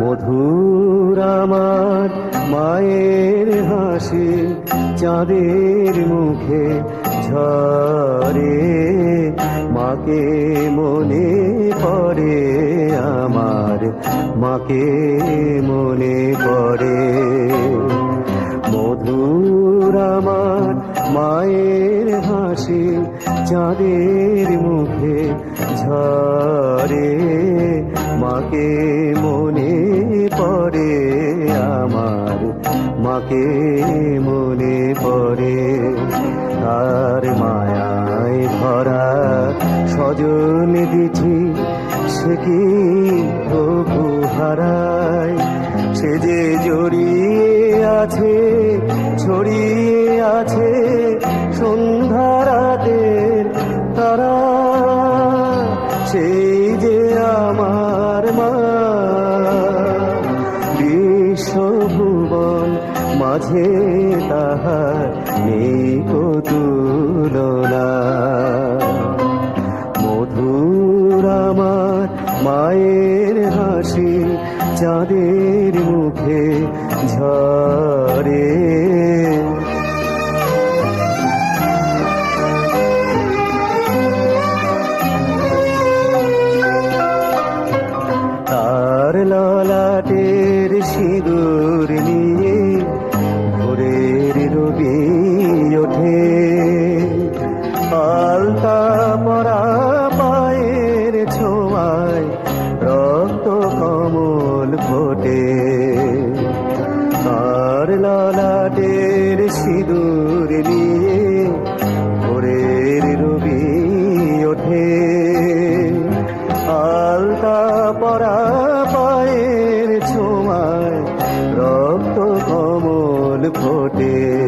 মধুর মায়ের হাসি চাঁদের মুখে ঝরে মাকে মনে পড়ে। মাকে মনে পড়ে। মধুর আমার মায়ের হাসি চাঁদের মুখে ঝরে। মাকে মনে পড়ে আমার, মাকে মনে পড়ে। তার মায়ায় ভরা সজন দিছি সে কি প্রভু? হারায় সে যে জড়িয়ে আছে, ছড়িয়ে আছে সন্ধ্যা রাতের তারা, সেই যে আমার মা। বিশ্বভুবন মাঝে তাহার নেই কো তুলনা মধুর আমার মায়ের হাসি চাঁদের মুখে ঝরে। তার ললাটের সিঁদুর নিয়ে পরা পায়ের ছোঁয়ায় রক্ত কমল ফোটে।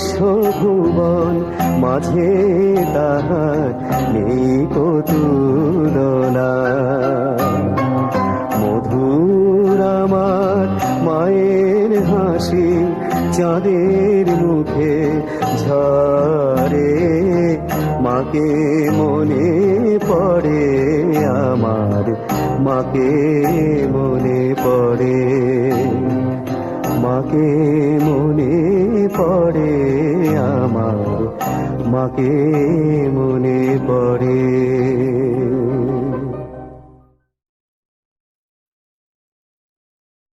বিশ্বভুবন, মাঝে তাহার নেই কো তুলনা মধুর আমার মায়ের হাসি চাঁদের মুখে ঝরে, মাকে মনে পড়ে আমার, মাকে মনে পড়ে, মাকে মনে পড়ে আমার মাকে মনে পড়ে।